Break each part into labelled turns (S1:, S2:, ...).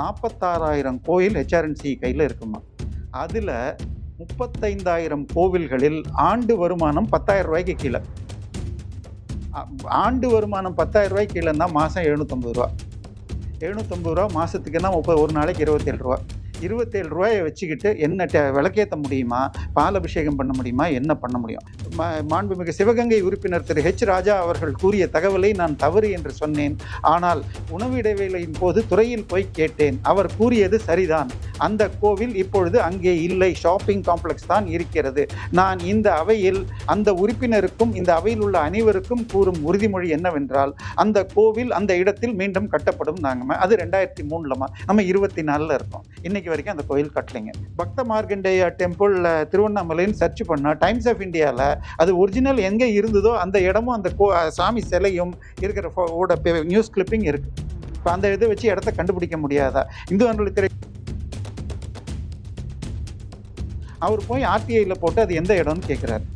S1: நாற்பத்தாறாயிரம் கோயில் ஹெச்ஆர்என்சி கையில் இருக்குமா? அதில் முப்பத்தைந்தாயிரம் கோவில்களில் ஆண்டு வருமானம் பத்தாயிரம் ரூபாய்க்கு கீழே. ஆண்டு வருமானம் பத்தாயிரம் ரூபாய்க்கு கீழேன்னா மாதம் எழுநூற்றம்பது ரூபா. எழுநூற்றம்பது ரூபா மாதத்துக்குன்னா முப்பது ஒரு நாளைக்கு இருபத்தேழு ரூபா. இருபத்தேழு ரூபாயை வச்சுக்கிட்டு என்ன விளக்கேற்ற முடியுமா? பால் அபிஷேகம் பண்ண முடியுமா? என்ன பண்ண முடியும்? மாண்புமிகு சிவகங்கை உறுப்பினர் திரு ஹெச் ராஜா அவர்கள் கூறிய தகவலை நான் தவறு என்று சொன்னேன். ஆனால் உணவு இடைவேளையின் போது துறையில் போய் கேட்டேன். அவர் கூறியது சரிதான். அந்த கோவில் இப்பொழுது அங்கே இல்லை. ஷாப்பிங் காம்ப்ளெக்ஸ் தான் இருக்கிறது. நான் இந்த அவையில் அந்த உறுப்பினருக்கும் இந்த அவையில் உள்ள அனைவருக்கும் கூறும் உறுதிமொழி என்னவென்றால் அந்த கோவில் அந்த இடத்தில் மீண்டும் கட்டப்படும் நாங்கள் அது ரெண்டாயிரத்தி மூணுலமா நம்ம இருபத்தி நாலில் இருக்கோம். இன்னைக்கு வரைக்கும் அந்த கோயில் கட்டலைங்க. பக்த மார்க்கண்டேய டெம்பிள் திருவண்ணாமலைன்னு சர்ச் பண்ணால் டைம்ஸ் ஆஃப் இந்தியாவில் அது ஒரிஜினல் எங்கே இருந்ததோ அந்த இடமும் அந்த கோ சாமி சிலையும் இருக்கிற ஓட நியூஸ் கிளிப்பிங் இருக்கு. இப்போ அந்த இதை வச்சு இடத்த கண்டுபிடிக்க முடியாதா? இந்து அறநிலைத்துறை அவர் போய் ஆர்டிஐயில் போட்டு அது எந்த இடம்னு கேட்குறாரு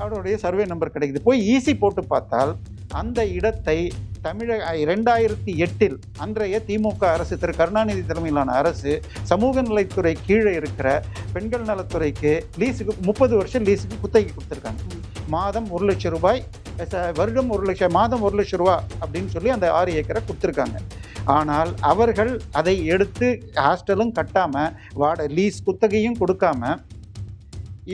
S1: அவருடைய சர்வே நம்பர் கிடைக்குது. போய் ஈஸி போட்டு பார்த்தால் அந்த இடத்தை தமிழக ரெண்டாயிரத்தி எட்டில் அன்றைய திமுக அரசு திரு. கருணாநிதி தலைமையிலான அரசு சமூக நலத்துறை கீழே இருக்கிற பெண்கள் நலத்துறைக்கு லீஸுக்கு முப்பது வருஷம் லீஸுக்கு குத்தகை கொடுத்துருக்காங்க. மாதம் ஒரு லட்சம் ரூபாய் வருடம் ஒரு லட்சம் மாதம் ஒரு லட்சம் ரூபா அப்படின்னு சொல்லி அந்த ஆறு ஏக்கரை கொடுத்துருக்காங்க. ஆனால் அவர்கள் அதை எடுத்து ஹாஸ்டலும் கட்டாமல் வாட லீஸ் குத்தகையும் கொடுக்காம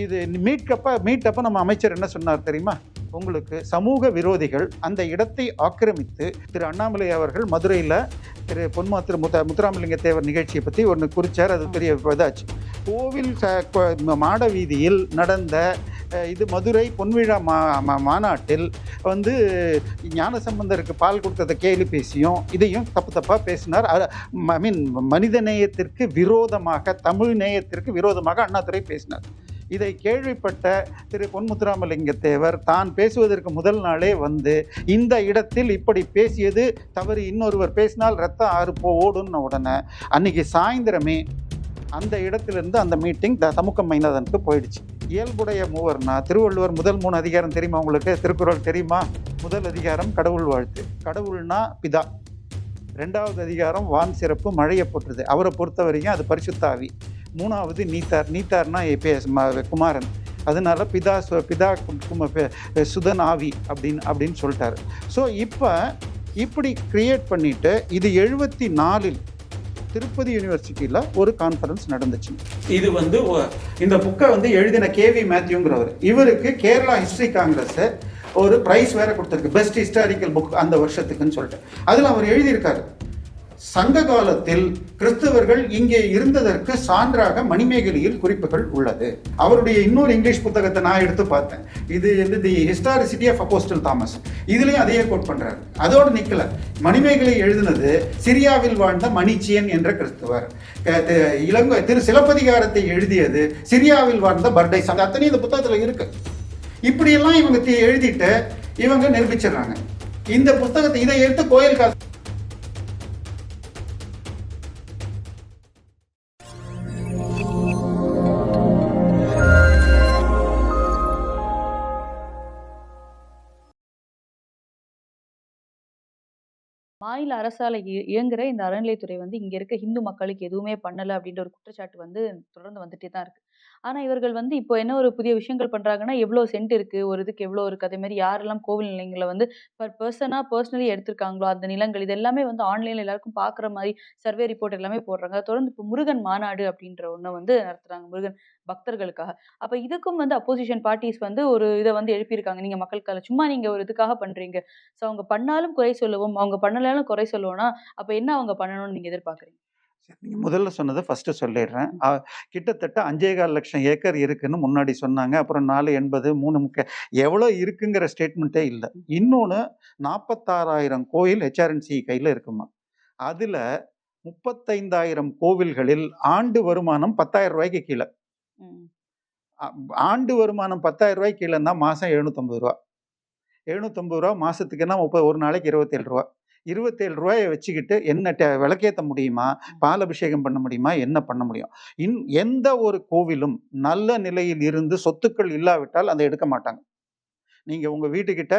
S1: இது மீட்கப்ப மீட்டப்போ நம்ம அமைச்சர் என்ன சொன்னார் தெரியுமா? உங்களுக்கு சமூக விரோதிகள் அந்த இடத்தை ஆக்கிரமித்து திரு அண்ணாமலை அவர்கள் மதுரையில் திரு பொன்மா திரு முத்த முத்துராமலிங்க தேவர் நிகழ்ச்சியை பற்றி ஒன்று குறித்தார் அது பெரிய இதாச்சு. கோவில் மாட வீதியில் நடந்த இது மதுரை பொன்விழா மா மா- மாநாட்டில் வந்து ஞானசம்பந்தருக்கு பால் கொடுத்ததை கேலி பேசியும் இதையும் தப்பு தப்பாக பேசினார். ஐ மீன் மனித நேயத்திற்கு விரோதமாக தமிழ் நேயத்திற்கு விரோதமாக அண்ணாதுரை பேசினார். இதை கேள்விப்பட்ட திரு பொன்முத்துராமலிங்க தேவர் தான் பேசுவதற்கு முதல் நாளே வந்து இந்த இடத்தில் இப்படி பேசியது தவறு. இன்னொருவர் பேசினால் ரத்தம் ஆறு போ உடனே அன்னைக்கு சாயந்தரமே அந்த இடத்திலிருந்து அந்த மீட்டிங் த தமுக்கம் மைனாதனுக்கு போயிடுச்சு. இயல்புடைய மூவர்னா திருவள்ளுவர் முதல் மூணு அதிகாரம் தெரியுமா உங்களுக்கு? திருக்குறள் தெரியுமா? முதல் அதிகாரம் கடவுள் வாழ்த்து. கடவுள்னா பிதா. ரெண்டாவது அதிகாரம் வான் சிறப்பு மழையை போட்டுருது அவரை பொறுத்த வரைக்கும் அது பரிசுத்தாவி மூணாவது நீத்தார் நீத்தார்னா எப்பே குமாரன். அதனால பிதா சு- பிதா சுதன் ஆவி அப்படின்னு அப்படின்னு சொல்லிட்டாரு. ஸோ இப்போ இப்படி கிரியேட் பண்ணிட்டு இது எழுபத்தி நாலில் திருப்பதி யூனிவர்சிட்டியில் ஒரு கான்ஃபரன்ஸ் நடந்துச்சு. இது வந்து இந்த புக்கை வந்து எழுதின கேவி மேத்யூங்கிறவர். இவருக்கு கேரளா ஹிஸ்ட்ரி காங்கிரஸ் ஒரு ப்ரைஸ் வேற கொடுத்துருக்கு. பெஸ்ட் ஹிஸ்டாரிக்கல் புக் அந்த வருஷத்துக்குன்னு சொல்லிட்டு. அதில் அவர் எழுதியிருக்காரு. சங்க காலத்தில் கிறிஸ்தவர்கள் இங்கே இருந்ததற்கு சான்றாக மணிமேகலையில் குறிப்புகள் உள்ளது. அவருடைய இன்னொரு இங்கிலீஷ் புத்தகத்தை நான் எடுத்து பார்த்தேன். இது வந்து the historicity of apostle Thomas. இதுலேயும் அதையே கோட் பண்ணுறாரு அதோடு நிற்கல மணிமேகலை எழுதினது சிரியாவில் வாழ்ந்த மணிச்சியன் என்ற கிறிஸ்தவர். இலங்கை திரு சிலப்பதிகாரத்தை எழுதியது சிரியாவில் வாழ்ந்த பர்டை அந்த அத்தனை இந்த புத்தகத்தில் இருக்கு. இப்படியெல்லாம் இவங்க தி- எழுதிட்டு இவங்க நிரூபிச்சிடுறாங்க. இந்த புத்தகத்தை இதை எடுத்து கோயில் காசு
S2: மாநில அரசால இய இயங்குற இந்த அறநிலைத்துறை வந்து இங்க இருக்க ஹிந்து மக்களுக்கு எதுவுமே பண்ணல அப்படின்ற ஒரு குற்றச்சாட்டு வந்து தொடர்ந்து வந்துட்டே தான் இருக்கு. ஆனா இவர்கள் வந்து இப்போ என்ன ஒரு புதிய விஷயங்கள் பண்றாங்கன்னா, எவ்வளோ சென்ட் இருக்கு, ஒரு இதுக்கு எவ்வளோ இருக்கு, அதே மாதிரி யாரெல்லாம் கோவில் நிலையங்களை வந்து பர் பர்சனாக பர்சனலி எடுத்திருக்காங்களோ அந்த நிலங்கள் இது எல்லாமே வந்து ஆன்லைன்ல எல்லாருக்கும் பார்க்குற மாதிரி சர்வே ரிப்போர்ட் எல்லாமே போடுறாங்க. தொடர்ந்து இப்போ முருகன் மாநாடு அப்படின்ற ஒன்று வந்து நடத்துறாங்க. முருகன் பக்தர்களுக்காக. அப்போ இதுக்கும் வந்து அப்போசிஷன் பார்ட்டிஸ் வந்து ஒரு இதை வந்து எழுப்பியிருக்காங்க. நீங்கள் மக்களுக்காக சும்மா நீங்கள் ஒரு இதுக்காக பண்ணுறீங்க ஸோ அவங்க பண்ணாலும் குறை சொல்லுவோம் அவங்க பண்ணலாலும் குறை சொல்லுவோம்னா, அப்போ என்ன அவங்க பண்ணணும்னு நீங்கள் எதிர்பார்க்குறீங்க?
S1: நீங்க முதல்ல சொன்னதை ஃபர்ஸ்ட் சொல்லிடுறேன். கிட்டத்தட்ட 5,4 லட்சம் ஏக்கர் இருக்குன்னு முன்னாடி சொன்னாங்க. அப்புறம் 4 80 3 முக்க எவ்வளோ இருக்குங்கிற ஸ்டேட்மெண்ட்டே இல்ல. இன்னொன்னு 46,000 கோயில் ஹெச்ஆர்என்சி கையில இருக்குமா. அதுல 35,000 கோவில்களில் ஆண்டு வருமானம் ரூ. 10,000 கீழ. ஆண்டு வருமானம் ரூ. 10,000 கீழன்னா மாசம் ரூ. 750 ரூ. 750 மாசத்துக்குன்னா முப்ப ஒரு நாளைக்கு ரூ. 27 27 வச்சுக்கிட்டு என்ன டே விளக்கேத்த முடியுமா? பால் அபிஷேகம் பண்ண முடியுமா? என்ன பண்ண முடியும்? இன் எந்த ஒரு கோவிலும் நல்ல நிலையில் இருந்து சொத்துக்கள் இல்லாவிட்டால் அதை எடுக்க மாட்டாங்க. நீங்கள் உங்கள் வீட்டுக்கிட்ட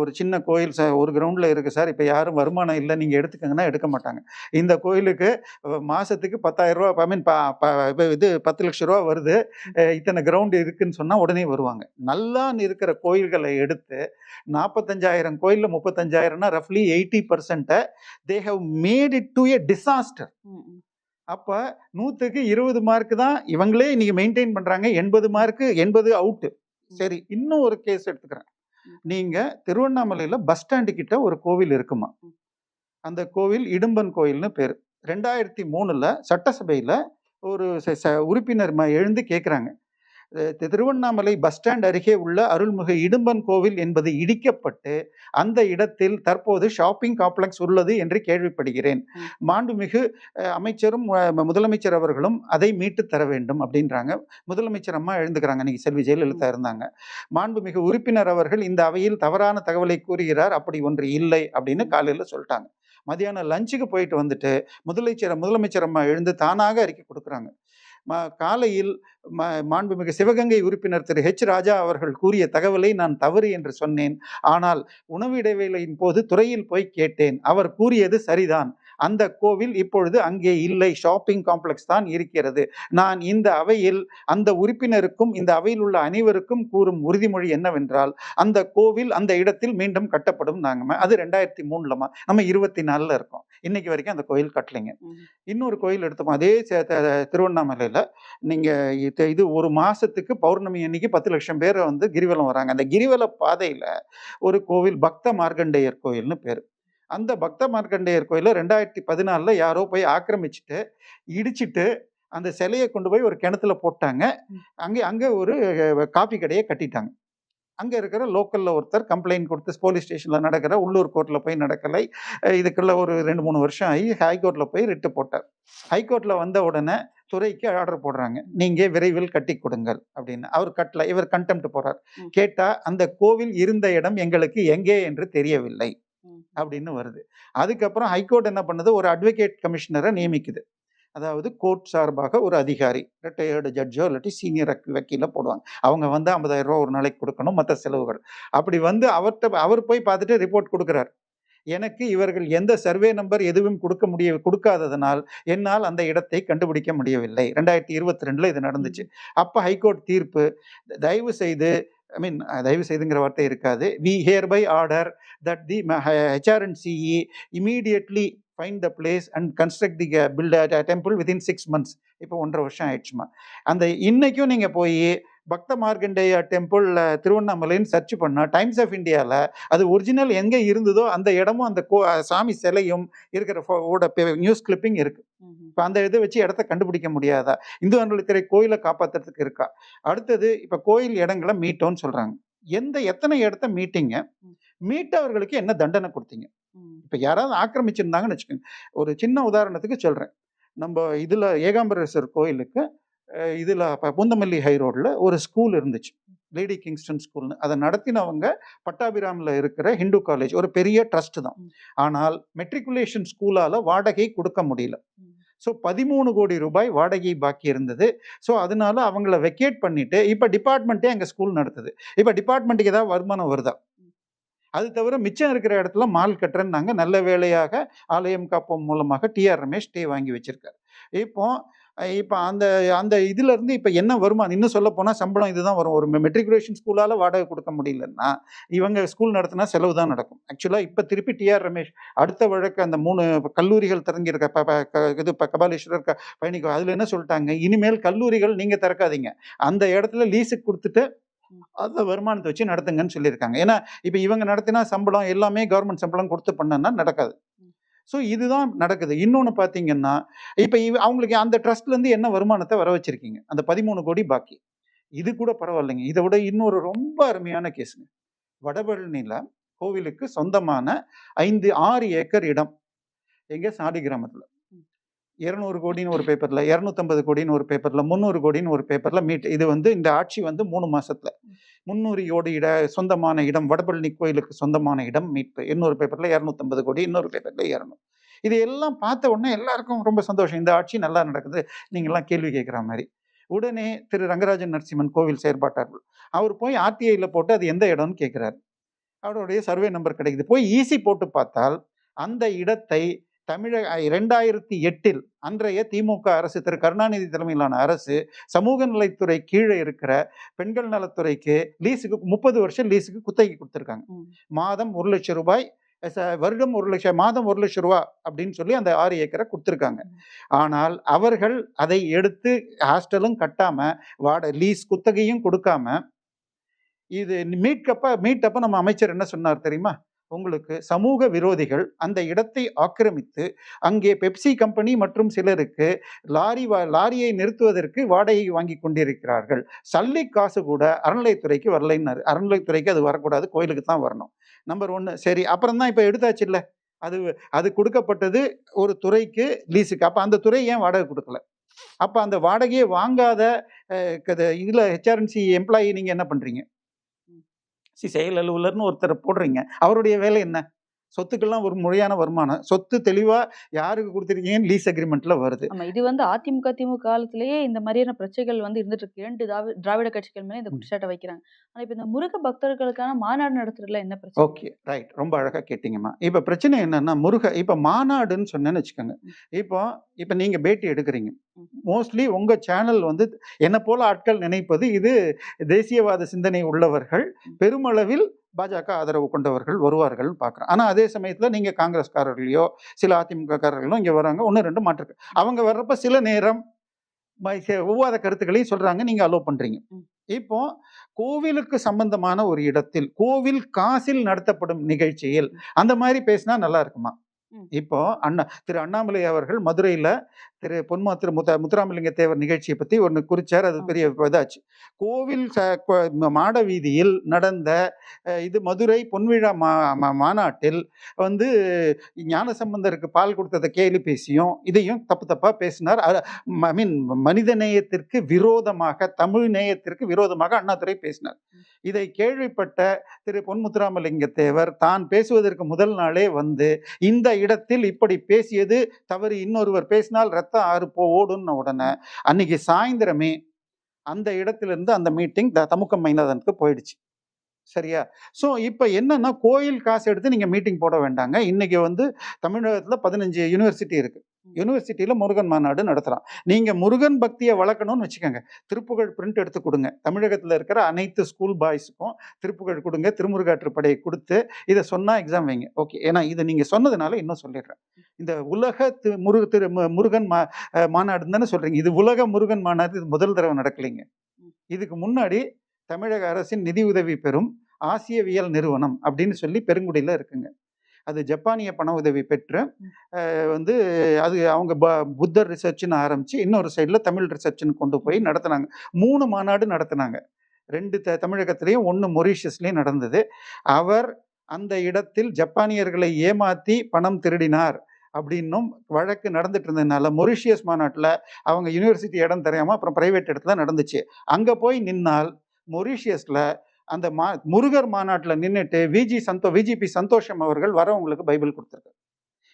S1: ஒரு சின்ன கோயில் சார் ஒரு கிரவுண்டில் இருக்குது சார். இப்போ யாரும் வருமானம் இல்லை நீங்கள் எடுத்துக்கங்கன்னா எடுக்க மாட்டாங்க. இந்த கோயிலுக்கு அஹ், மாசத்துக்கு பத்தாயிரம் ரூபா ஐ மீன் இது பத்து லட்ச ரூபா வருது. இத்தனை கிரவுண்டு இருக்குன்னு சொன்னால் உடனே வருவாங்க. நல்லா இருக்கிற கோயில்களை எடுத்து நாற்பத்தஞ்சாயிரம் கோயிலில் முப்பத்தஞ்சாயிரம்னா ரஃப்லி eighty பர்சன்ட்டை they have made it to a disaster. அப்போ நூற்றுக்கு இருபது மார்க் தான் இவங்களே இன்னைக்கு மெயின்டைன் பண்ணுறாங்க எண்பது மார்க்கு எண்பது அவுட்டு சரி இன்னும் ஒரு கேஸ் எடுத்துக்கிறேன்.
S2: ம்.
S1: நீங்கள் திருவண்ணாமலையில் பஸ் ஸ்டாண்டு கிட்ட ஒரு கோவில் இருக்குமா. அந்த கோவில் இடும்பன் கோயில்னு பேர். ரெண்டாயிரத்தி மூணில் சட்டசபையில் ஒரு உறுப்பினர் எழுந்து கேட்குறாங்க திருவண்ணாமலை பஸ் ஸ்டாண்ட் அருகே உள்ள அருள்மிகு இடும்பன் கோவில் என்பது இடிக்கப்பட்டு அந்த இடத்தில் தற்போது ஷாப்பிங் காம்ப்ளெக்ஸ் உள்ளது என்று கேள்விப்படுகிறேன். மாண்புமிகு அமைச்சரும் முதலமைச்சர் அவர்களும் அதை மீட்டு தர வேண்டும் அப்படின்றாங்க. முதலமைச்சர் அம்மா எழுந்துக்கிறாங்க. இன்னைக்கு செல்வி ஜெயலலிதா இருந்தாங்க. மாண்புமிகு உறுப்பினர் அவர்கள் இந்த அவையில் தவறான தகவலை கூறுகிறார் அப்படி ஒன்று இல்லை அப்படின்னு காலையில் சொல்லிட்டாங்க. மதியானம் லஞ்சுக்கு போயிட்டு வந்துட்டு முதலமைச்சர் முதலமைச்சர் அம்மா எழுந்து தானாக அறிக்கை கொடுக்குறாங்க. ம காலையில் ம மாண்புமிகு சிவகங்கை உறுப்பினர் திரு ஹெச் ராஜா அவர்கள் கூறிய தகவலை நான் தவறு என்று சொன்னேன். ஆனால் உணவு இடைவேளையின் போது துறையில் போய் கேட்டேன். அவர் கூறியது சரிதான். அந்த கோவில் இப்பொழுது அங்கே இல்லை. ஷாப்பிங் காம்ப்ளெக்ஸ் தான் இருக்கிறது. நான் இந்த அவையில் அந்த உறுப்பினருக்கும் இந்த அவையில் உள்ள அனைவருக்கும் கூறும் உறுதிமொழி என்னவென்றால் அந்த கோவில் அந்த இடத்தில் மீண்டும் கட்டப்படும் நாங்க அது ரெண்டாயிரத்தி மூணுலமா நம்ம இருபத்தி நாலுல இருக்கோம். இன்னைக்கு வரைக்கும் அந்த கோயில் கட்டலைங்க. இன்னொரு கோயில் எடுத்தோம். அதே திருவண்ணாமலையில. நீங்க இது ஒரு மாசத்துக்கு பௌர்ணமி அன்னைக்கு பத்து லட்சம் பேர் வந்து கிரிவலம் வராங்க. அந்த கிரிவல பாதையில ஒரு கோவில் பக்த மார்க்கண்டேயர் கோயில்னு பேர். அந்த பக்த மார்க்கண்டேயர் கோயிலை ரெண்டாயிரத்தி பதினாலில் யாரோ போய் ஆக்கிரமிச்சுட்டு இடிச்சிட்டு அந்த சிலையை கொண்டு போய் ஒரு கிணத்துல போட்டாங்க. அங்கே அங்கே ஒரு காபி கடையை கட்டிட்டாங்க. அங்கே இருக்கிற லோக்கலில் ஒருத்தர் கம்ப்ளைண்ட் கொடுத்து போலீஸ் ஸ்டேஷனில் நடக்கிற உள்ளூர் கோர்ட்டில் போய் நடக்கலை. இதுக்குள்ள ஒரு ரெண்டு மூணு வருஷம் ஆகி ஹைகோர்ட்டில் போய் ரிட்டு போட்டார். ஹைகோர்ட்டில் வந்த உடனே துறைக்கு ஆர்டர் போடுறாங்க. நீங்க விரைவில் கட்டி கொடுங்கள் அப்படின்னு. அவர் கட்டல இவர் கண்டெம்ட் போறார்.
S2: ம்.
S1: கேட்டா அந்த கோவில் இருந்த இடம் எங்களுக்கு எங்கே என்று தெரியவில்லை. அப்படின்னு வருது. அதுக்கப்புறம் ஹைகோர்ட் என்ன பண்ணுது? ஒரு அட்வொகேட் கமிஷனரை நியமிக்குது. அதாவது கோர்ட் சார்பாக ஒரு அதிகாரி ரிட்டையர்டு ஜட்ஜோ இல்லாட்டி சீனியர் வக்கீல போடுவாங்க. அவங்க வந்து 50000 ரூபா ஒரு நாளைக்கு கொடுக்கணும் மற்ற செலவுகள். அப்படி வந்து அவர்கிட்ட அவர் போய் பார்த்துட்டு ரிப்போர்ட் கொடுக்குறார். எனக்கு இவர்கள் எந்த சர்வே நம்பர் எதுவும் கொடுக்க முடிய கொடுக்காததனால் என்னால் அந்த இடத்தை கண்டுபிடிக்க முடியவில்லை. ரெண்டாயிரத்தி இருபத்தி ரெண்டுல இது நடந்துச்சு. அப்போ ஹைகோர்ட் தீர்ப்பு தயவு செய்து ஐ மீன் தயவு செய்துங்கிற வார்த்தை இருக்காது. We hereby order that the HR and CE immediately find the place and construct the build temple within six months இப்போ ஒன்றரை வருஷம் ஆயிடுச்சுமா. அந்த இன்னைக்கும் நீங்கள் போய் பக்த மார்க்கண்டேய டெம்பிள் திருவண்ணாமலைன்னு சர்ச் பண்ணால் டைம்ஸ் ஆஃப் இந்தியாவில் அது ஒரிஜினல் எங்கே இருந்ததோ அந்த இடமும் அந்த கோ சாமி சிலையும் இருக்கிற ஓட நியூஸ் கிளிப்பிங் இருக்கு.
S2: ம், ம்.
S1: இப்போ அந்த இதை வச்சு இடத்த கண்டுபிடிக்க முடியாதா? இந்து அறநிலைத்துறை கோயிலை காப்பாத்துறதுக்கு இருக்கா? அடுத்தது இப்போ கோயில் இடங்களை மீட்டோன்னு சொல்றாங்க. எந்த எத்தனை இடத்த மீட்டிங்க. மீட்டவர்களுக்கு என்ன தண்டனை கொடுத்தீங்க. இப்போ யாராவது ஆக்கிரமிச்சிருந்தாங்கன்னு வச்சுக்கோங்க. ஒரு சின்ன உதாரணத்துக்கு சொல்றேன். நம்ம இதுல ஏகாம்பரேஸ்வர் கோயிலுக்கு இதுல பூந்தமல்லி ஹை ரோட்ல ஒரு ஸ்கூல் இருந்துச்சு. லேடி கிங்ஸ்டன் ஸ்கூல்னு. அதை நடத்தினவங்க பட்டாபிராமில் இருக்கிற ஹிந்து காலேஜ் ஒரு பெரிய ட்ரஸ்ட் தான். ஆனால் மெட்ரிகுலேஷன் ஸ்கூலால வாடகை கொடுக்க முடியல. ஸோ பதிமூணு கோடி ரூபாய் வாடகை பாக்கி இருந்தது. ஸோ அதனால அவங்கள வெக்கேட் பண்ணிட்டு இப்போ டிபார்ட்மெண்ட்டே அங்கே ஸ்கூல் நடத்துது. இப்போ டிபார்ட்மெண்ட்டுக்கு ஏதாவது வருமானம் வருதா? அது தவிர மிச்சம் இருக்கிற இடத்துல மால் கட்டுறேன்னாங்க. நல்ல வேளையாக ஆலயம் காப்போம் மூலமாக டிஆர் ரமேஷ் ஸ்டே வாங்கி வச்சிருக்காரு. இப்போ அஹ் இப்போ அந்த அந்த இதுல இருந்து இப்போ என்ன வருமானம் இன்னும் சொல்ல போனால் சம்பளம் இதுதான் வரும். ஒரு மெட்ரிகுலேஷன் ஸ்கூலால வாடகை கொடுக்க முடியலன்னா இவங்க ஸ்கூல் நடத்தினா செலவு தான் நடக்கும். ஆக்சுவலாக இப்போ திருப்பி டிஆர் ரமேஷ் அடுத்த வழக்கு அந்த மூணு கல்லூரிகள் திறங்கியிருக்க இது ப- கபாலீஸ்வரர் பயணிக்கும் அதில் என்ன சொல்லிட்டாங்க? இனிமேல் கல்லூரிகள் நீங்கள் திறக்காதீங்க. அந்த இடத்துல லீஸுக்கு கொடுத்துட்டு அந்த வருமானத்தை வச்சு நடத்துங்கன்னு சொல்லியிருக்காங்க. ஏன்னா இப்போ இவங்க நடத்தினா சம்பளம் எல்லாமே கவர்மெண்ட் சம்பளம் கொடுத்து பண்ணனா நடக்காது. ஸோ இதுதான் நடக்குது. இன்னொன்று பார்த்தீங்கன்னா இப்போ இவ அவங்களுக்கு அந்த ட்ரஸ்ட்லேருந்து என்ன வருமானத்தை வர வச்சிருக்கீங்க? அந்த பதிமூணு கோடி பாக்கி. இது கூட பரவாயில்லைங்க. இதை விட இன்னொரு ரொம்ப அருமையான கேஸுங்க வடபழனியில் கோவிலுக்கு சொந்தமான ஐந்து ஆறு ஏக்கர் இடம். எங்கே? சாடி கிராமத்தில். இரநூறு கோடின்னு ஒரு பேப்பரில் இரநூத்தம்பது கோடின்னு ஒரு பேப்பரில் முந்நூறு கோடின்னு ஒரு பேப்பரில் மீட் இது வந்து இந்த ஆட்சி வந்து மூணு மாதத்தில் முந்நூறு கோடி இட சொந்தமான இடம் வடபழனி கோயிலுக்கு சொந்தமான இடம் மீட்பு. இன்னொரு பேப்பரில் இரநூத்தம்பது கோடி இன்னொரு பேப்பரில் இரநூறு. இது எல்லாம் பார்த்த உடனே எல்லாருக்கும் ரொம்ப சந்தோஷம். இந்த ஆட்சி நல்லா நடக்குது. நீங்கள்லாம் கேள்வி கேட்குற மாதிரி. உடனே திரு ரங்கராஜன் நரசிம்மன் கோவில் செயற்பாட்டார்கள் அவர் போய் ஆர்டிஐயில் போட்டு அது எந்த இடம்னு கேட்குறாரு. அவருடைய சர்வே நம்பர் கிடைக்குது. போய் ஈஸி போட்டு பார்த்தால் அந்த இடத்தை தமிழக ரெண்டாயிரத்தி எட்டில் அன்றைய திமுக அரசு திரு. கருணாநிதி தலைமையிலான அரசு சமூக நலத்துறை கீழே இருக்கிற பெண்கள் நலத்துறைக்கு லீஸுக்கு முப்பது வருஷம் லீஸுக்கு குத்தகை கொடுத்துருக்காங்க. மாதம் ஒரு லட்சம் ரூபாய் வருடம் ஒரு லட்சம் மாதம் ஒரு லட்சம் ரூபா அப்படின்னு சொல்லி அந்த ஆறு ஏக்கரை கொடுத்துருக்காங்க. ஆனால் அவர்கள் அதை எடுத்து ஹாஸ்டலும் கட்டாம வாட லீஸ் குத்தகையும் கொடுக்காம இது மீட்கப்ப மீட்டப்ப நம்ம அமைச்சர் என்ன சொன்னார் தெரியுமா? உங்களுக்கு சமூக விரோதிகள் அந்த இடத்தை ஆக்கிரமித்து அங்கே பெப்சி கம்பெனி மற்றும் சிலருக்கு லாரி வா- லாரியை நிறுத்துவதற்கு வாடகை வாங்கி கொண்டிருக்கிறார்கள். சல்லி காசு கூட அறநிலையத்துறைக்கு வரலைன்னாரு. அறநிலையத்துறைக்கு அது வரக்கூடாது கோயிலுக்கு தான் வரணும். நம்பர் ஒன்று சரி அப்புறம் தான் இப்போ எடுத்தாச்சு இல்லை. அது அது கொடுக்கப்பட்டது ஒரு துறைக்கு லீஸுக்கு. அப்போ அந்த துறை ஏன் வாடகை கொடுக்கல? அப்போ அந்த வாடகையை வாங்காத இதில் ஹெச்ஆர்என்சி எம்ப்ளாயி நீங்கள் என்ன பண்ணுறீங்க சி செயல் அலுவலர்னு ஒருத்தர் போடுறீங்க. அவருடைய வேலை என்ன? சொத்துக்கெல்லாம் ஒரு முறையான வருமானம். சொத்து தெளிவாக யாருக்கு கொடுத்துருக்கீங்கன்னு லீஸ் அக்ரிமெண்ட்டில் வருது?
S2: ஆமா இது வந்து அதிமுக திமுக காலத்திலேயே இந்த மாதிரியான பிரச்சனைகள் வந்து இருந்துட்டு இருக்கு. இரண்டு திராவி- திராவிட கட்சிகள் மேல இந்த. குற்றச்சாட்டை வைக்கிறாங்க. ஆனா இப்ப இந்த முருக பக்தர்களுக்கான மாநாடு நடத்துறதுல என்ன பிரச்சனை?
S1: Okay right. ரொம்ப அழகாக கேட்டிங்கம்மா. இப்போ பிரச்சனை என்னன்னா முருக இப்போ மாநாடுன்னு சொன்னேன்னு வச்சுக்கோங்க. இப்போ இப்போ நீங்கள் பேட்டி எடுக்கிறீங்க. மோஸ்ட்லி உங்கள் சேனல் வந்து என்னை போல ஆட்கள் நினைப்பது இது தேசியவாத சிந்தனை உள்ளவர்கள் பெருமளவில் பாஜக ஆதரவு கொண்டவர்கள் வருவார்கள் பார்க்குறேன். ஆனால் அதே சமயத்தில் நீங்கள் காங்கிரஸ்காரர்களையோ சில அதிமுககாரர்களோ இங்கே வராங்க. ஒன்று ரெண்டு மாற்று அவங்க வர்றப்ப சில நேரம் ஒவ்வாத கருத்துக்களையும் சொல்கிறாங்க நீங்கள் அலோவ் பண்ணுறீங்க. இப்போ கோவிலுக்கு சம்பந்தமான ஒரு இடத்தில் கோவில் காசில் நடத்தப்படும் நிகழ்ச்சியில் அந்த மாதிரி பேசினா நல்லா இருக்குமா. இப்போ அண்ணா திரு அண்ணாமலை அவர்கள் மதுரையில் திரு பொன்மா திரு முத்த முத்துராமலிங்க தேவர் நிகழ்ச்சியை பற்றி ஒன்று குறிச்சார். அது. பெரிய இதாச்சு. கோவில் மாட வீதியில் நடந்த இது மதுரை பொன்விழா மா மா- மாநாட்டில் வந்து ஞானசம்பந்தருக்கு பால் கொடுத்ததை கேலி பேசியும் இதையும் தப்பு தப்பாக பேசினார். ஐ மீன் மனித நேயத்திற்கு விரோதமாக தமிழ் நேயத்திற்கு விரோதமாக அண்ணாதுரை பேசினார். இதை கேள்விப்பட்ட திரு பொன்முத்துராமலிங்க தேவர் தான் பேசுவதற்கு முதல் நாளே வந்து இந்த இடத்தில் இப்படி பேசியது தவறு. இன்னொருவர் பேசினால் ரத்தம் ஆறு போ ஓடுன்னு உடனே அன்னைக்கு சாயந்தரமே அந்த இடத்திலிருந்து அந்த மீட்டிங் த தமுக்கம் மைனதனுக்கு போயிடுச்சு. சரியா? ஸோ இப்போ என்னன்னா கோயில் காசு எடுத்து நீங்கள் மீட்டிங் போட வேண்டாங்க. இன்னைக்கு வந்து தமிழகத்தில் பதினஞ்சு யூனிவர்சிட்டி இருக்குது யூனிவர்சிட்டியில் முருகன் மாநாடு நடத்துகிறான் நீங்கள் முருகன் பக்தியை வளர்க்கணும்னு வச்சுக்கோங்க. திருப்புகழ் பிரிண்ட் எடுத்து கொடுங்க. தமிழகத்தில் இருக்கிற அனைத்து ஸ்கூல் பாய்ஸுக்கும் திருப்புகழ் கொடுங்க. திருமுருகாற்றுப்படையை கொடுத்து இதை சொன்னால் எக்ஸாம் வைங்க. ஓகே ஏன்னா இதை நீங்கள் சொன்னதுனால இன்னும் சொல்லிடுறேன். இந்த உலக தி முருக திரு முருகன் மா மாநாடுன்னு தானே சொல்கிறீங்க இது உலக முருகன் மாநாடு. இது முதல் தடவை நடக்கலைங்க. இதுக்கு முன்னாடி தமிழக அரசின் நிதி உதவி பெறும் ஆசியவியல் நிறுவனம் அப்படின்னு சொல்லி பெருங்குடியில் இருக்குங்க. அது ஜப்பானிய பண உதவி பெற்று வந்து அது அவங்க ப- புத்தர் ரிசர்ச்னு ஆரம்பித்து இன்னொரு சைடில் தமிழ் ரிசர்ச்னு கொண்டு போய் நடத்துனாங்க. மூணு மாநாடு நடத்துனாங்க. ரெண்டு த தமிழகத்திலையும் ஒன்று மொரீஷியஸ்லேயும் நடந்தது. அவர் அந்த இடத்தில் ஜப்பானியர்களை ஏமாற்றி பணம் திருடினார் அப்படின்னும் வழக்கு நடந்துட்டு இருந்ததுனால மொரிஷியஸ் மாநாட்டில் அவங்க யூனிவர்சிட்டி இடம் தெரியாமல் அப்புறம் பிரைவேட் இடத்துல நடந்துச்சு. அங்கே போய் நின்னால் மொரீஷியஸில் அந்த மா முருகர் மாநாட்டில் நின்றுட்டு விஜி சந்தோ விஜிபி சந்தோஷம் அவர்கள் வரவங்களுக்கு பைபிள் கொடுத்துருக்காரு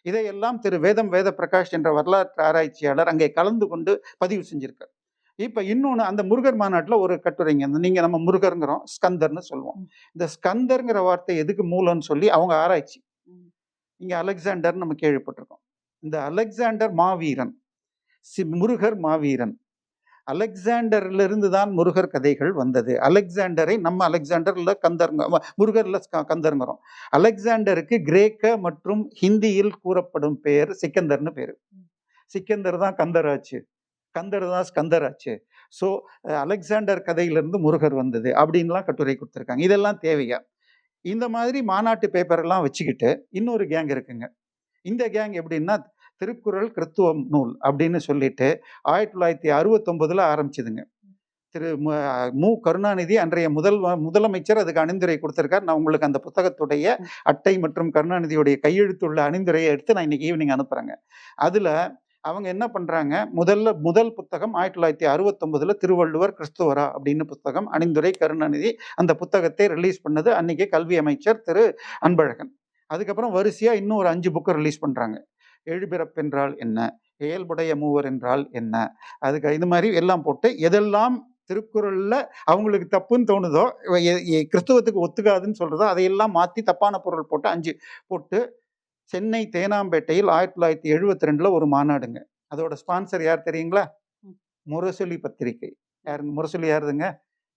S1: இதையெல்லாம் திரு வேதம் வேத பிரகாஷ் என்ற வரலாற்று ஆராய்ச்சியாளர் அங்கே கலந்து கொண்டு பதிவு செஞ்சிருக்கார். இப்போ இன்னொன்று அந்த முருகர் மாநாட்டில் ஒரு கட்டுரைங்க நீங்கள் நம்ம முருகருங்கிறோம் ஸ்கந்தர்னு சொல்லுவோம். இந்த ஸ்கந்தர்ங்கிற வார்த்தை எதுக்கு மூலம்னு சொல்லி அவங்க ஆராய்ச்சி. இங்கே அலெக்சாண்டர்னு நம்ம கேள்விப்பட்டிருக்கோம். இந்த அலெக்சாண்டர் மாவீரன் சி முருகர் மாவீரன் அலெக்சாண்டர்லேருந்து தான் முருகர் கதைகள் வந்தது. அலெக்சாண்டரை நம்ம அலெக்சாண்டரில் கந்தர்ங்க முருகரில் கந்தருங்கிறோம். அலெக்சாண்டருக்கு கிரேக்க மற்றும் ஹிந்தியில் கூறப்படும் பெயர் சிக்கந்தர்னு பேர். சிக்கந்தர் தான் கந்தராச்சு. கந்தர் தான் ஸ்கந்தராச்சு. ஸோ அலெக்சாண்டர் கதையிலிருந்து முருகர் வந்தது அப்படின்லாம் கட்டுரை கொடுத்துருக்காங்க. இதெல்லாம் தேவையா? இந்த மாதிரி மாநாட்டு பேப்பரெல்லாம் வச்சுக்கிட்டு இன்னொரு கேங் இருக்குங்க. இந்த கேங் எப்படின்னா திருக்குறள் கிறித்துவம் நூல் அப்படின்னு சொல்லிட்டு ஆயிரத்தி தொள்ளாயிரத்தி அறுபத்தொன்பதுல ஆரம்பிச்சதுங்க. திரு மு- மு கருணாநிதி அன்றைய முதல் முதலமைச்சர் அதுக்கு அணிந்துரை கொடுத்திருக்கார். நான் உங்களுக்கு அந்த புத்தகத்துடைய அட்டை மற்றும் கருணாநிதியுடைய கையெழுத்துள்ள அணிந்துரையை எடுத்து நான் இன்னைக்கு ஈவினிங் அனுப்புறேங்க. அதுல அவங்க என்ன பண்றாங்க? முதல்ல முதல் புத்தகம் ஆயிரத்தி தொள்ளாயிரத்தி அறுபத்தொன்பதுல திருவள்ளுவர் கிறிஸ்துவரா அப்படின்னு புத்தகம் அணிந்துரை கருணாநிதி அந்த புத்தகத்தை ரிலீஸ் பண்ணது. அன்னைக்கு கல்வி அமைச்சர் திரு அன்பழகன். அதுக்கப்புறம் வரிசையா இன்னும் ஒரு அஞ்சு புக்கை ரிலீஸ் பண்றாங்க. எழுபிறப்பென்றால் என்ன? இயல்புடைய மூவர் என்றால் என்ன? அதுக்கு இது மாதிரி எல்லாம் போட்டு எதெல்லாம் திருக்குறள்ல அவங்களுக்கு தப்புன்னு தோணுதோ கிறிஸ்துவத்துக்கு ஒத்துக்காதுன்னு சொல்றதோ அதையெல்லாம் மாற்றி தப்பான பொருள் போட்டு அஞ்சு போட்டு சென்னை தேனாம்பேட்டையில் ஆயிரத்தி தொள்ளாயிரத்தி எழுபத்தி ரெண்டுல ஒரு மாநாடுங்க. அதோட ஸ்பான்சர் யார் தெரியுங்களா. முரசொலி பத்திரிகை. யார் முரசொலி யாருதுங்க?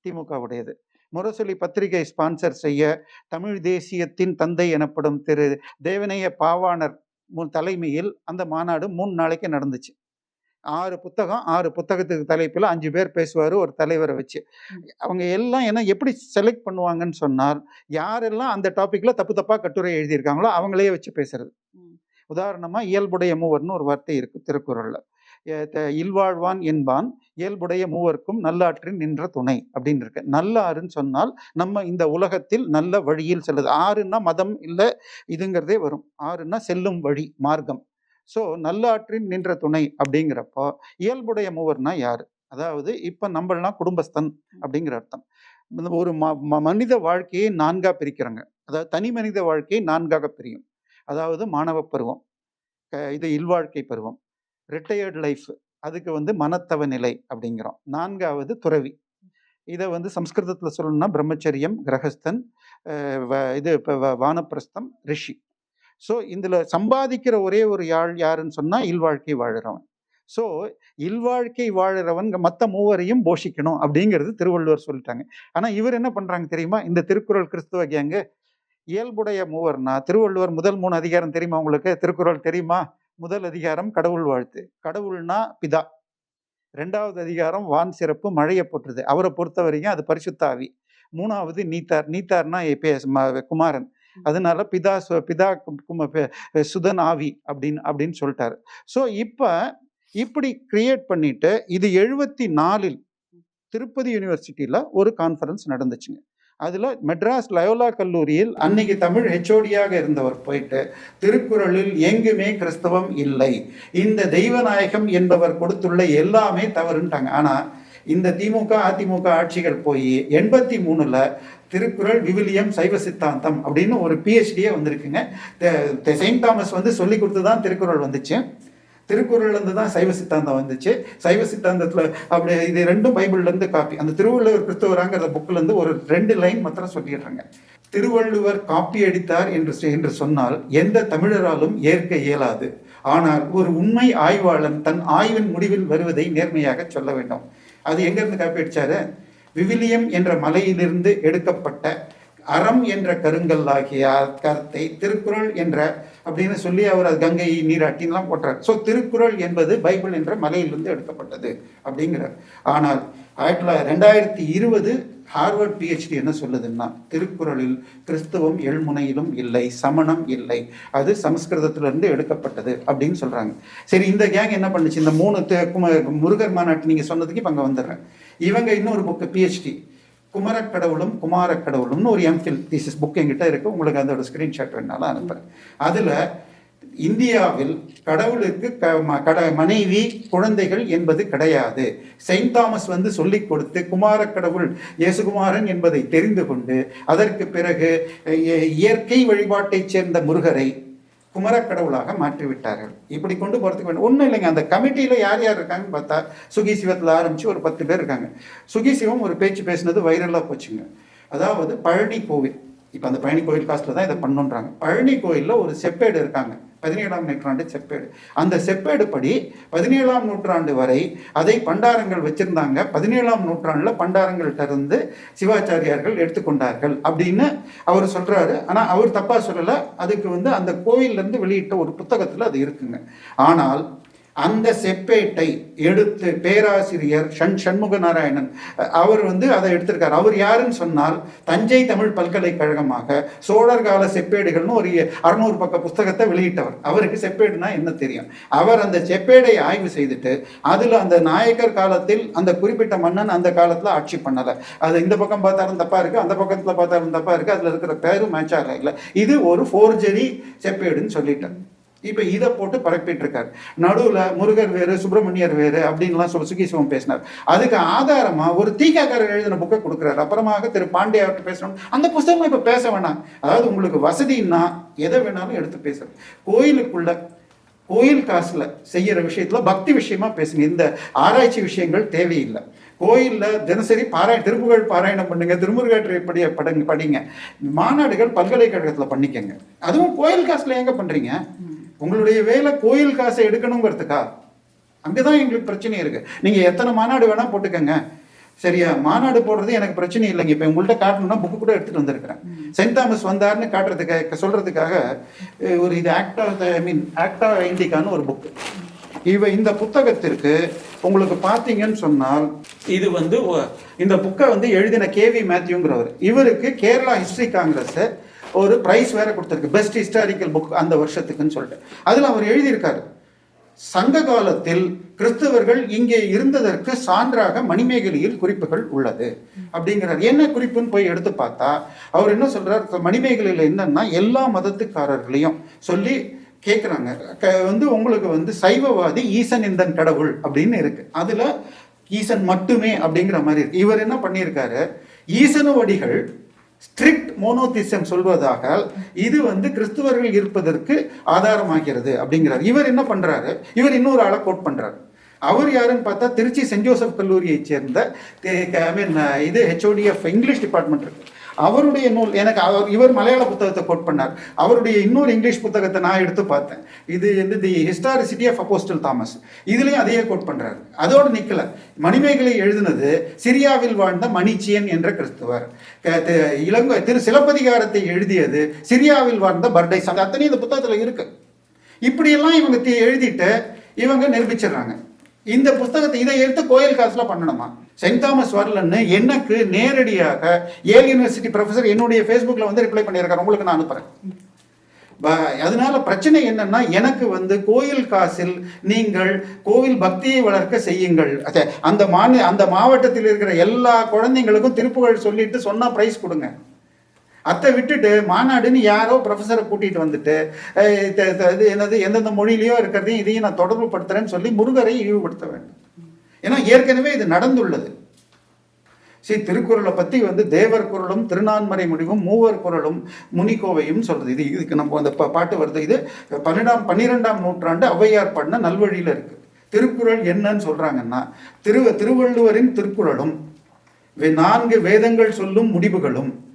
S1: திமுகவுடையது. முரசொலி பத்திரிகை ஸ்பான்சர் செய்ய தமிழ் தேசியத்தின் தந்தை எனப்படும் திரு தேவனைய பாவாணர் தலைமையில் அந்த மாநாடு மூணு நாளைக்கு நடந்துச்சு ஆறு புத்தகம் ஆறு புத்தகத்துக்கு தலைப்பில் அஞ்சு பேர் பேசுவார் ஒரு தலைவரை வச்சு. அவங்க எல்லாம் என்ன எப்படி செலக்ட் பண்ணுவாங்கன்னு சொன்னால் யாரெல்லாம் அந்த டாப்பிக்கில் தப்பு தப்பாக கட்டுரை எழுதியிருக்காங்களோ அவங்களே வச்சு பேசுறது. உதாரணமாக இயல்புடைய மூவர்னு ஒரு வார்த்தை இருக்கு திருக்குறளில் இல்வாழ்வான் என்பான் இயல்புடைய மூவர்க்கும் நல்லாற்றின் நின்ற துணை அப்படின்னு இருக்கு நல்லாறுன்னு சொன்னால் நம்ம இந்த உலகத்தில் நல்ல வழியில் செல்லுது. ஆறுன்னா மதம் இல்லை இதுங்கிறதே வரும். ஆறுன்னா செல்லும் வழி மார்க்கம். ஸோ நல்லாற்றின் நின்ற துணை அப்படிங்கிறப்போ இயல்புடைய மூவர்னா யார்? அதாவது இப்போ நம்மளாம் குடும்பஸ்தன் அப்படிங்கிற அர்த்தம். ஒரு ம ம- மனித வாழ்க்கையை நான்காக பிரிக்கிறாங்க. அதாவது தனி மனித வாழ்க்கையை நான்காக பிரியும். அதாவது மாணவ பருவம் இது இல்வாழ்க்கை பருவம். ரிட்டையர்டு லைஃப் அதுக்கு வந்து மனத்தவ நிலை அப்படிங்கிறோம். நான்காவது துறவி. இதை வந்து சம்ஸ்கிருதத்தில் சொல்லணும்னா பிரம்மச்சரியம் கிரகஸ்தன் வ- இது இப்போ வானப்பிரஸ்தம் ரிஷி. ஸோ இதில் சம்பாதிக்கிற ஒரே ஒரு யாழ் யாருன்னு சொன்னால் இல்வாழ்க்கை வாழுறவன். ஸோ இல்வாழ்க்கை வாழுறவன் மற்ற மூவரையும் போஷிக்கணும் அப்படிங்கிறது திருவள்ளுவர் சொல்லிட்டாங்க. ஆனால் இவர் என்ன பண்ணுறாங்க தெரியுமா? இந்த திருக்குறள் கிறிஸ்துவ கேங்க இயல்புடைய மூவர்னா திருவள்ளுவர் முதல் மூணு அதிகாரம் தெரியுமா உங்களுக்கு? திருக்குறள் தெரியுமா? முதல் அதிகாரம் கடவுள் வாழ்த்து. கடவுள்னா பிதா. ரெண்டாவது அதிகாரம் வான் சிறப்பு மழையை போட்டுருது அவரை பொறுத்த வரைக்கும் அது பரிசுத்த ஆவி மூணாவது நீத்தார். நீத்தார்னா குமாரன். அதனால பிதா சு- பிதா சுதன் ஆவி அப்படின்னு அப்படின்னு சொல்லிட்டாரு. ஸோ இப்போ இப்படி கிரியேட் பண்ணிட்டு இது எழுபத்தி நாலில் திருப்பதி யூனிவர்சிட்டியில் ஒரு கான்ஃபரன்ஸ் நடந்துச்சுங்க. அதில் மெட்ராஸ் லயோலா கல்லூரியில் அன்னைக்கு தமிழ் ஹெச்ஓடியாக இருந்தவர் போயிட்டு திருக்குறளில் எங்குமே கிறிஸ்தவம் இல்லை. இந்த தெய்வநாயகம் என்பவர் கொடுத்துள்ள எல்லாமே தவறுன்ட்டாங்க. ஆனால் இந்த திமுக அதிமுக ஆட்சிகள் போய் எண்பத்தி மூணில் திருக்குறள் விவிலியம் சைவ சித்தாந்தம் அப்படின்னு ஒரு பிஹெச்டியே வந்திருக்குங்க. தெ- செயின்ட் தாமஸ் வந்து சொல்லி கொடுத்து தான் திருக்குறள் வந்துச்சு. திருக்குறள்லேருந்து தான் சைவ சித்தாந்தம் வந்துச்சு. சைவ சித்தாந்தத்தில் அப்படி இது ரெண்டும் பைபிள்லேருந்து காப்பி அந்த திருவள்ளுவர் கிறிஸ்தவராங்கிற புக்கிலேருந்து இருந்து ஒரு ரெண்டு லைன் மாத்திரம் சொல்லிடுறாங்க. திருவள்ளுவர் காப்பி அடித்தார் என்று என்று சொன்னால் எந்த தமிழராலும் ஏற்க இயலாது. ஆனால் ஒரு உண்மை ஆய்வாளன் தன் ஆய்வின் முடிவில் வருவதை நேர்மையாக சொல்ல வேண்டும். அது எங்கேருந்து காப்பி அடிச்சாரு? விவிலியம் என்ற மலையிலிருந்து எடுக்கப்பட்ட அறம் என்ற கருங்கல்லாகிய கருத்தை திருக்குறள் என்ற அப்படின்னு சொல்லி அவர் அது கங்கை நீராட்டின்லாம் போட்டார். ஸோ திருக்குறள் என்பது பைபிள் என்ற மலையிலிருந்து எடுக்கப்பட்டது அப்படிங்கிறார். ஆனால் ஆயிரத்தி தொள்ளாயிரத்தி ரெண்டாயிரத்தி இருபது ஹார்வர்ட் பிஹெச்டி என்ன சொல்லுதுன்னா திருக்குறளில் கிறிஸ்தவம் எழுமுனையிலும் இல்லை சமணம் இல்லை அது சமஸ்கிருதத்திலிருந்து எடுக்கப்பட்டது அப்படின்னு சொல்கிறாங்க சரி இந்த கேங் என்ன பண்ணுச்சு? இந்த மூணு கும- முருகர் மாநாட்டு நீங்கள் சொன்னதுக்கு இப்போ அங்கே வந்துடுறேன். இவங்க இன்னொரு புக்கு பிஹெச்டி குமரக்கடவுளும் குமாரக்கடவுளும்னு ஒரு எம்ஃபில் தீசஸ் புக் என்கிட்ட இருக்குது உங்களுக்கு அதோட ஸ்க்ரீன்ஷாட் வேணாலும் அனுப்புகிறேன் அதில் இந்தியாவில் கடவுளுக்கு க ம- கட மனைவி குழந்தைகள் என்பது கிடையாது. செயின்ட் தாமஸ் வந்து சொல்லிக் கொடுத்து குமாரக்கடவுள் இயேசுகுமாரன் என்பதை தெரிந்து கொண்டு அதற்கு பிறகு இ- இயற்கை வழிபாட்டைச் சேர்ந்த முருகரை குமரக்கடவுளாக மாற்றிவிட்டார்கள். இப்படி கொண்டு போகிறதுக்கு வேணும் ஒன்றும் இல்லைங்க. அந்த கமிட்டியில் யார் யார் இருக்காங்கன்னு பார்த்தா சுகி சிவத்தில் ஆரம்பித்து ஒரு பத்து பேர் இருக்காங்க. சுகி சிவம் ஒரு பேச்சு பேசினது வைரலாக போச்சுங்க. அதாவது பழனி கோவில். இப்போ அந்த பழனி கோவில் காஸ்ட்டில் தான் இதை பண்ணுன்றாங்க. பழனி கோயிலில் ஒரு செப்பேடு இருக்காங்க. பதினேழாம் நூற்றாண்டு செப்பேடு. அந்த செப்பேடு படி பதினேழாம் நூற்றாண்டு வரை அதை பண்டாரங்கள் வச்சிருந்தாங்க. பதினேழாம் நூற்றாண்டில் பண்டாரங்கள்ட்ட இருந்து சிவாச்சாரியார்கள் எடுத்துக்கொண்டார்கள் அப்படின்னு அவர் சொல்கிறாரு ஆனால் அவர் தப்பாக சொல்லலை. அதுக்கு வந்து அந்த கோயிலேருந்து வெளியிட்ட ஒரு புத்தகத்தில் அது இருக்குங்க. ஆனால் அந்த செப்பேட்டை எடுத்து பேராசிரியர் ஷண் சண்முக நாராயணன் அவர் வந்து அதை எடுத்திருக்கார். அவர் யாருன்னு சொன்னால் தஞ்சை தமிழ் பல்கலைக்கழகமாக சோழர் கால செப்பேடுகள்னு ஒரு அறுநூறு பக்க புஸ்தகத்தை வெளியிட்டவர். அவருக்கு செப்பேடுனா என்ன தெரியும்? அவர் அந்த செப்பேடை ஆய்வு செய்துட்டு அதில் அந்த நாயக்கர் காலத்தில் அந்த குறிப்பிட்ட மன்னன் அந்த காலத்தில் ஆட்சி பண்ணலை. அது இந்த பக்கம் பார்த்தாலும் தப்பாக இருக்குது அந்த பக்கத்தில் பார்த்தாலும் தப்பாக இருக்குது அதில் இருக்கிற பேரும் மேட்சாக இல்லை இது ஒரு ஃபோர்ஜரி செப்பேடுன்னு சொல்லிட்டேன் இப்போ இதை போட்டு பரப்பிட்டு இருக்கார் நடுவில் முருகர் வேறு சுப்பிரமணியர் வேறு அப்படின்லாம் சொல்லி சுகி சிவம் பேசினார். அதுக்கு ஆதாரமாக ஒரு தீக்காக்காரர் எழுதின புக்கை கொடுக்குறாரு. அப்புறமாக திரு பாண்டிய அவர்கிட்ட பேசணும் அந்த புஸ்தகம் இப்போ பேச வேணாம். அதாவது உங்களுக்கு வசதின்னா எதை வேணாலும் எடுத்து பேசுறது கோயிலுக்குள்ள கோயில் காசில் செய்கிற விஷயத்தில் பக்தி விஷயமா பேசுங்க. இந்த ஆராய்ச்சி விஷயங்கள் தேவையில்லை. கோயிலில் தினசரி பாராய திருப்புகழ் பாராயணம் பண்ணுங்க. திருமுருகாற்றை படி படுங்க படிங்க. மாநாடுகள் பல்கலைக்கழகத்தில் பண்ணிக்கங்க. அதுவும் கோயில் காசில் எங்கே பண்ணுறீங்க உங்களுடைய வேலை கோயில் காசை எடுக்கணுங்கிறதுக்கா? அங்கதான் எங்களுக்கு பிரச்சனை இருக்கு. நீங்க எத்தனை மாநாடு வேணா போட்டுக்கங்க. சரியா மாநாடு போடுறது எனக்கு பிரச்சனை இல்லைங்க. இப்போ உங்கள்கிட்ட காட்டணும்னா புக்கு கூட எடுத்துட்டு வந்திருக்கிறேன். செயின்ட் தாமஸ் வந்தாருன்னு காட்டுறதுக்காக சொல்றதுக்காக அஹ், ஒரு இது ஆக்டா ஐ மீன் ஆக்டா இண்டிகான்னு ஒரு புக்கு இவ இந்த புத்தகத்திற்கு உங்களுக்கு பார்த்தீங்கன்னு சொன்னால் இது வந்து இந்த புக்கை வந்து எழுதின கேவி மேத்யூங்கிறவர். இவருக்கு கேரளா ஹிஸ்ட்ரி காங்கிரஸ் ஒரு பிரைஸ் வேற கொடுத்துருக்கு. பெஸ்ட் ஹிஸ்டாரிக்கல் புக் அந்த வருஷத்துக்குன்னு சொல்லிட்டு. அதில் அவர் எழுதியிருக்காரு. சங்க காலத்தில் கிறிஸ்தவர்கள் இங்கே இருந்ததற்கு சான்றாக மணிமேகலையில் குறிப்புகள் உள்ளது. அப்படிங்கிறார். என்ன குறிப்புன்னு போய் எடுத்து பார்த்தா அவர் என்ன சொல்றார்? மணிமேகலையில் என்னன்னா எல்லா மதத்துக்காரர்களையும் சொல்லி கேட்குறாங்க வந்து உங்களுக்கு வந்து சைவவாதி ஈசன் இந்தன் கடவுள் அப்படின்னு இருக்கு. அதில் ஈசன் மட்டுமே அப்படிங்கிற மாதிரி இருக்கு. இவர் என்ன பண்ணியிருக்காரு? ஈசனவடிகள் ஸ்ட்ரிக்ட் மோனோதிசம் சொல்வதாக இது வந்து கிறிஸ்துவர்கள் இருப்பதற்கு ஆதாரமாகிறது அப்படிங்கிறார். இவர் என்ன பண்றாரு? இவர் இன்னொரு ஆளை கோட் பண்றாரு. அவர் யாருன்னு பார்த்தா திருச்சி சென்ட் ஜோசப் கல்லூரியை சேர்ந்த ஐ மீன் இது ஹெச்ஓடிஎஃப் இங்கிலீஷ் டிபார்ட்மெண்ட் இருக்கு. அவருடைய நூல் எனக்கு அவர் இவர் மலையாள புத்தகத்தை கோட் பண்ணார். அவருடைய இன்னொரு இங்கிலீஷ் புத்தகத்தை நான் எடுத்து பார்த்தேன். இது வந்து the historicity of apostle Thomas இதுலேயும் அதையே கோட் பண்ணுறாரு அதோடு நிற்கல மணிமேகலை எழுதினது சிரியாவில் வாழ்ந்த மணிச்சியன் என்ற கிறிஸ்துவர். இலங்கை திரு சிலப்பதிகாரத்தை எழுதியது சிரியாவில் வாழ்ந்த பர்டை சங்க அத்தனையும் இந்த புத்தகத்தில் இருக்கு. இப்படியெல்லாம் இவங்க தி- எழுதிட்டு இவங்க நிரூபிச்சிடுறாங்க. இந்த புஸ்தகத்தை இதை எடுத்து கோயில் காசுல பண்ணணுமா? செயின்ட் தாமஸ் வரலன்னு எனக்கு நேரடியாக ஏல் யூனிவர்சிட்டி ப்ரொஃபசர் என்னுடைய ஃபேஸ்புக்கில் வந்து ரிப்ளை பண்ணியிருக்காரு. உங்களுக்கு நான் அனுப்புகிறேன் ப- அதனால பிரச்சனை என்னன்னா எனக்கு வந்து கோயில் காசில் நீங்கள் கோவில் பக்தியை வளர்க்க செய்யுங்கள். அந்த மாநில அந்த மாவட்டத்தில் இருக்கிற எல்லா குழந்தைங்களுக்கும் திருப்புகழ் சொல்லிட்டு சொன்னா பிரைஸ் கொடுங்க. அத்தை விட்டுட்டு மாநாடுன்னு யாரோ ப்ரொஃபஸரை கூட்டிகிட்டு வந்துட்டு த- இது என்னது எந்தெந்த மொழியிலையோ இருக்கிறதையும் இதையும் நான் தொடர்பு படுத்துறேன்னு சொல்லி முருகரை இழிவுபடுத்த வேண்டும். ஏன்னா ஏற்கனவே இது நடந்துள்ளது. சரி திருக்குறளை பற்றி வந்து தேவர் குரலும் திருநான்மறை முடிவும் மூவர் குரலும் முனிக்கோவையும் சொல்றது. இது இதுக்கு நம்ம அந்த பாட்டு வருது. இது பன்னெண்டாம் பன்னிரெண்டாம் நூற்றாண்டு ஔவையார் பண்ண நல்வழியில் இருக்கு. திருக்குறள் என்னன்னு சொல்றாங்கன்னா திரு திருவள்ளுவரின் திருக்குறளும் வே- நான்கு வேதங்கள் சொல்லும் முடிவுகளும்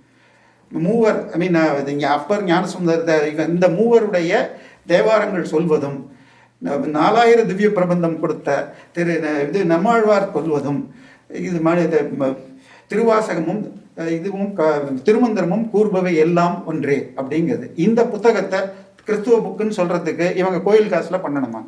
S1: மூவர் ஐ மீன் இங்கே அப்பர் ஞானசுந்தர் த- இந்த மூவருடைய தேவாரங்கள் சொல்வதும் நாலாயிரம் நாலாயிர திவ்ய பிரபந்தம் கொடுத்த திரு இது நம்மாழ்வார் கொள்வதும் இது திருவாசகமும் இதுவும் க- திருமந்திரமும் கூறுபவை எல்லாம் ஒன்றே அப்படிங்கிறது. இந்த புத்தகத்தை கிறிஸ்துவ புக்குன்னு சொல்கிறதுக்கு இவங்க கோயில் காசில் பண்ணணுமா?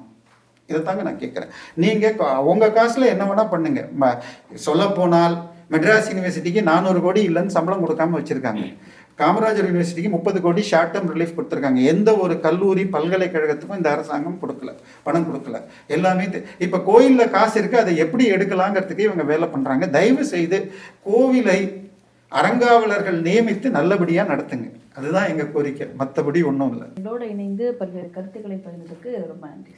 S1: இதை தாங்க நான் கேட்குறேன். நீங்கள் உங்கள் காசில் என்ன வேணால் பண்ணுங்கள் ம சொல்லப் போனால் மெட்ராஸ் யூனிவர்சிட்டிக்கு நானூறு கோடி இல்லைன்னு சம்பளம் கொடுக்காம வச்சுருக்காங்க. காமராஜர் யூனிவர்சிட்டிக்கு முப்பது கோடி ஷார்ட் டேர்ம் ரிலீஃப் கொடுத்துருக்காங்க. எந்த ஒரு கல்லூரி பல்கலைக்கழகத்துக்கும் இந்த அரசாங்கம் கொடுக்கல. பணம் கொடுக்கல. எல்லாமே இப்போ கோயிலில் காசு இருக்குது அதை எப்படி எடுக்கலாங்கிறதுக்கு இவங்க வேலை பண்ணுறாங்க தயவு செய்து கோவிலை அறங்காவலர்கள் நியமித்து நல்லபடியாக நடத்துங்க. அதுதான் எங்கள் கோரிக்கை. மற்றபடி ஒன்றும் இல்லை.
S2: எங்களோட இணைந்து பல்வேறு கருத்துக்களை பகிர்ந்ததுக்கு ரொம்ப நன்றி